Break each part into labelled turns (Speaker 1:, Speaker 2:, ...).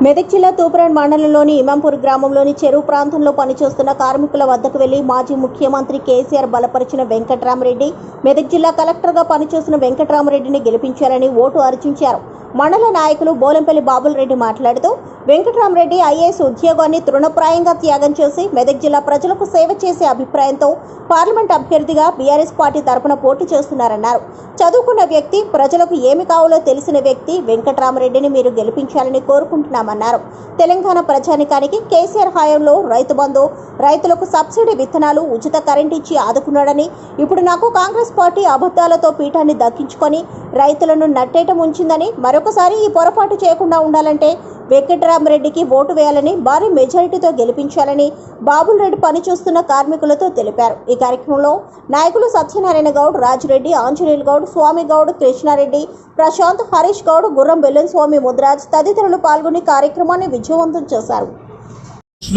Speaker 1: మెదక్ జిల్లా తూప్రాన్ మండలంలోని ఇమాంపూర్ గ్రామంలోని చెరువు ప్రాంతంలో పనిచేస్తున్న కార్మికుల వద్దకు వెళ్ళి మాజీ ముఖ్యమంత్రి కేసీఆర్ బలపరిచిన వెంకట్రామరెడ్డి మెదక్ జిల్లా కలెక్టర్గా పనిచేస్తున్న వెంకట్రామరెడ్డిని గెలిపించారని ఓటు అర్చించారు మండల నాయకులు బోలంపల్లి బాబులరెడ్డి మాట్లాడుతూ వెంకటరామరెడ్డి ఐఏఎస్ ఉద్యోగాన్ని తృణప్రాయంగా త్యాగం చేసి మెదక్ జిల్లా ప్రజలకు సేవ చేసే అభిప్రాయంతో పార్లమెంట్ అభ్యర్థిగా బీఆర్ఎస్ పార్టీ తరఫున పోటీ చేస్తున్నారన్నారు. చదువుకున్న వ్యక్తి ప్రజలకు ఏమి కావాలో తెలిసిన వ్యక్తి వెంకటరామరెడ్డిని మీరు గెలిపించాలని కోరుకుంటున్నామన్నారు. తెలంగాణ ప్రజానికానికి కేసీఆర్ హయాంలో రైతు బంధు రైతులకు సబ్సిడీ విత్తనాలు ఉచిత కరెంట్ ఇచ్చి ఆదుకున్నాడని ఇప్పుడు నాకు కాంగ్రెస్ పార్టీ అబద్ధాలతో పీఠాన్ని దక్కించుకొని రైతులను నట్టేట ముంచిందని మరొకసారి ఈ పొరపాటు చేయకుండా ఉండాలంటే వెంకటరామరెడ్డికి ఓటు వేయాలని భారీ మెజారిటీతో గెలిపించాలని బాబుల్ రెడ్డి పనిచేస్తున్న కార్మికులతో తెలిపారు. ఈ కార్యక్రమంలో నాయకులు సత్యనారాయణ గౌడ్ రాజురెడ్డి ఆంజనేయులు గౌడ్ స్వామి గౌడ్ కృష్ణారెడ్డి ప్రశాంత్ హరీష్ గౌడ్ గుర్రం బెల్లన్ స్వామి ముద్రాజ్ తదితరులు పాల్గొని కార్యక్రమాన్ని విజయవంతం చేశారు.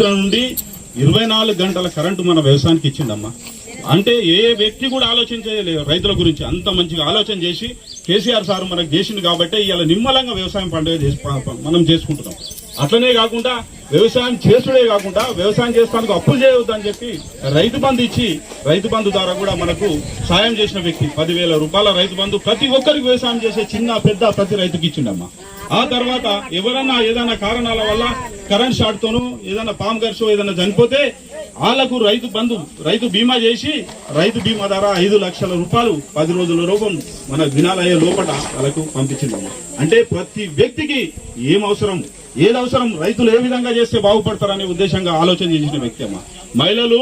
Speaker 2: నుండి ఇరవై నాలుగు గంటల కరెంటు మన వ్యవసాయానికి ఇచ్చిందమ్మా. అంటే ఏ వ్యక్తి కూడా ఆలోచించలేదు రైతుల గురించి అంత మంచిగా ఆలోచన చేసి కేసీఆర్ సార్ మనకు చేసింది కాబట్టి ఇలా నిమ్మలంగా వ్యవసాయం పండుగ చేసి మనం చేసుకుంటున్నాం. అట్లనే కాకుండా వ్యవసాయం చేసుడే కాకుండా వ్యవసాయం చేస్తానికి అప్పులు చేయవద్దని చెప్పి రైతు బంధు ఇచ్చి రైతు బంధు ద్వారా కూడా మనకు సాయం చేసిన వ్యక్తి పదివేల రూపాయల రైతు బంధు ప్రతి ఒక్కరికి వ్యవసాయం చేసే చిన్న పెద్ద ప్రతి రైతుకి ఇచ్చిండమ్మా. ఆ తర్వాత ఎవరన్నా ఏదైనా కారణాల వల్ల కరెంట్ షార్ట్తోనూ ఏదైనా పాము గర్షో ఏదైనా చనిపోతే వాళ్ళకు రైతు బంధు రైతు బీమా చేసి రైతు బీమా ద్వారా ఐదు లక్షల రూపాయలు పది రోజుల రూపం మన దినాలయ్యే లోపల వాళ్ళకు పంపించింది. అంటే ప్రతి వ్యక్తికి ఏం అవసరం? ఏది అవసరం? రైతులు ఏ విధంగా చేస్తే బాగుపడతారనే ఉద్దేశంగా ఆలోచన చేసిన వ్యక్తి అమ్మ. మహిళలు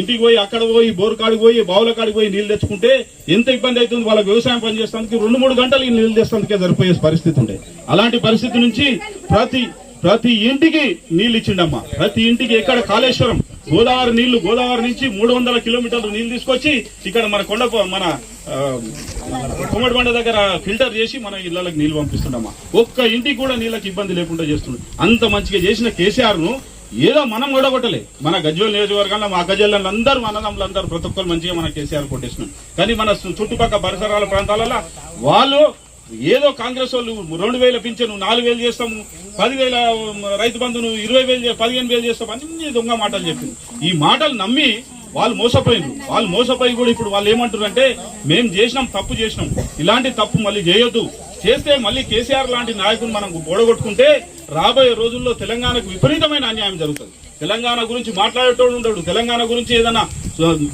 Speaker 2: ఇంటికి పోయి అక్కడ పోయి బోరు కాడికి పోయి బావుల కాడికి పోయి నీళ్ళు తెచ్చుకుంటే ఎంత ఇబ్బంది అవుతుంది? వాళ్ళకి వ్యవసాయం పనిచేస్తానికి రెండు మూడు గంటలు నీళ్ళు నీళ్ళు తెస్తానికే సరిపోయే పరిస్థితి ఉండే. అలాంటి పరిస్థితి నుంచి ప్రతి ప్రతి ఇంటికి నీళ్ళు ఇచ్చిండమ్మా. ప్రతి ఇంటికి ఎక్కడ కాళేశ్వరం గోదావరి నీళ్ళు గోదావరి నుంచి మూడు వందల కిలోమీటర్లు నీళ్ళు తీసుకొచ్చి ఇక్కడ మన కొండ మన ఆ, కుమ్మడి బండ దగ్గర ఫిల్టర్ చేసి మన ఇళ్ళకు నీళ్ళు పంపిస్తుండమ్మా ఒక్క ఇంటికి కూడా నీళ్ళకి ఇబ్బంది లేకుండా చేస్తుండే అంత మంచిగా చేసిన కేసీఆర్ను ఏదో మనం ఓడగొట్టలే. మన గజ్వేల్ నియోజకవర్గంలో మా గజ్వేల్ అందరూ అన్నదమ్ములు అందరూ ప్రతి ఒక్కరు మంచిగా మన కేసీఆర్ కొట్టేసినాం కానీ మన చుట్టుపక్కల పరిసరాల ప్రాంతాలలో వాళ్ళు ఏదో కాంగ్రెస్ వాళ్ళు రెండు వేల పింఛను నాలుగు వేలు చేస్తాము పదివేల రైతు బంధును ఇరవై వేలు పదిహేను వేలు చేస్తాం అన్ని దొంగ మాటలు చెప్పింది ఈ మాటలు నమ్మి వాళ్ళు మోసపోయినారు వాళ్ళు మోసపోయి కూడా ఇప్పుడు వాళ్ళు ఏమంటారు అంటే మేము చేసినాం తప్పు చేసినాం. ఇలాంటి తప్పు మళ్ళీ చేయొద్దు. చేస్తే మళ్ళీ కేసీఆర్ లాంటి నాయకులు మనం ఓడగొట్టుకుంటే రాబోయే రోజుల్లో తెలంగాణకు విపరీతమైన అన్యాయం జరుగుతుంది. తెలంగాణ గురించి మాట్లాడేటోడు ఉండడు. తెలంగాణ గురించి ఏదైనా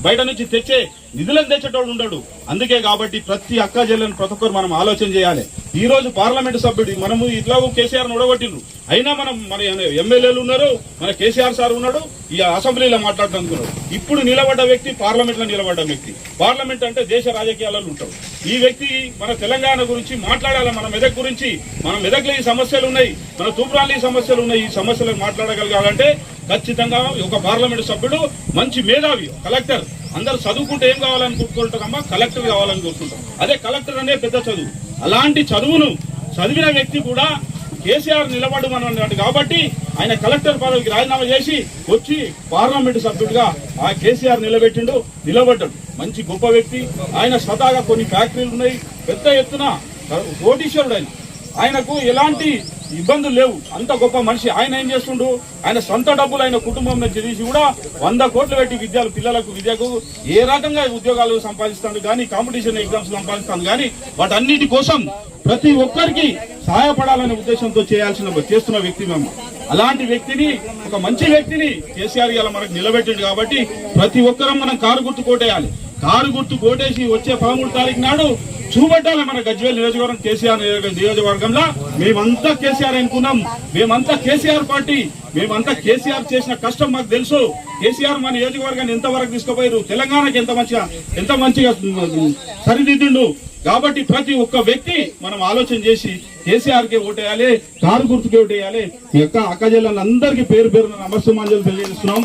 Speaker 2: బయట నుంచి తెచ్చే నిధులను తెచ్చేటోడు ఉండడు. అందుకే కాబట్టి ప్రతి అక్క చెల్లెని ప్రతి ఒక్కరు మనం ఆలోచన చేయాలి. ఈ రోజు పార్లమెంట్ సభ్యుడు మనము ఇట్లా కేసీఆర్ ఉడగొట్టిండ్రు అయినా మనం మన ఎమ్మెల్యేలు ఉన్నారు మన కేసీఆర్ సార్ ఉన్నాడు ఈ అసెంబ్లీలో మాట్లాడుతున్నాడు ఇప్పుడు నిలబడ్డ వ్యక్తి పార్లమెంట్లో నిలబడ్డ వ్యక్తి. పార్లమెంట్ అంటే దేశ రాజకీయాలలో ఉంటాడు. ఈ వ్యక్తి మన తెలంగాణ గురించి మాట్లాడాలి మన మెదక్ గురించి. మన మెదక్లో ఈ సమస్యలు ఉన్నాయి మన తూప్రాన్లో ఈ సమస్యలు ఉన్నాయి. ఈ సమస్యలను మాట్లాడగలగాలంటే ఖచ్చితంగా ఒక పార్లమెంట్ సభ్యుడు మంచి మేధావి కలెక్టర్. అందరు చదువుకుంటే ఏం కావాలని కోరుకుంటారమ్మా? కలెక్టర్ కావాలని కోరుకుంటాం అదే కలెక్టర్ అనే పెద్ద చదువు. అలాంటి చదువును చదివిన వ్యక్తి కూడా కేసీఆర్ నిలబడమన్నాడు కాబట్టి ఆయన కలెక్టర్ పదవికి రాజీనామా చేసి వచ్చి పార్లమెంట్ సభ్యుడిగా ఆ కేసీఆర్ నిలబెట్టిండు నిలబడ్డాడు. మంచి గొప్ప వ్యక్తి. ఆయన స్వతహాగా కొన్ని ఫ్యాక్టరీలు ఉన్నాయి. పెద్ద ఎత్తున కోటీశ్వరుడు ఆయన. ఆయనకు ఎలాంటి ఇబ్బందులు లేవు. అంత గొప్ప మనిషి ఆయన ఏం చేస్తుండు? ఆయన సొంత డబ్బులు ఆయన కుటుంబం నుంచి కూడా వంద కోట్లు పెట్టి విద్యలు పిల్లలకు విద్యకు ఏ రకంగా ఉద్యోగాలు సంపాదిస్తాడు కానీ కాంపిటీషన్ ఎగ్జామ్స్ సంపాదిస్తాడు కానీ వాటన్నిటి కోసం ప్రతి ఒక్కరికి సహాయపడాలనే ఉద్దేశంతో చేయాల్సిన చేస్తున్న వ్యక్తి మేము. అలాంటి వ్యక్తిని ఒక మంచి వ్యక్తిని కేసీఆర్ ఇలా మనకు నిలబెట్టిండు కాబట్టి ప్రతి ఒక్కరం మనం కారు గుర్తు కోటేయాలి. కారు గుర్తు కోటేసి వచ్చే పదమూడు తారీఖు నాడు చూపెట్టాలి మన గజ్వేల్ నియోజకవర్గం కేసీఆర్ నియోజకవర్గంలో. మేమంతా కేసీఆర్ అనుకున్నాం. మేమంతా కేసీఆర్ పార్టీ. మేమంతా కేసీఆర్ చేసిన కష్టం మాకు తెలుసు. కేసీఆర్ మన నియోజకవర్గాన్ని ఎంతవరకు తీసుకుపోయారు? తెలంగాణకి ఎంత మంచిగా ఎంత మంచిగా ఉమ్, సరిదిద్దిండు? కాబట్టి ప్రతి ఒక్క వ్యక్తి మనం ఆలోచన చేసి కేసీఆర్కి ఓటేయాలి కారు గుర్తుకి ఓటేయాలి. ఈ యొక్క అక్క జిల్లాలందరికీ పేరు పేరున నమస్తమాంజలు తెలియజేస్తున్నాం.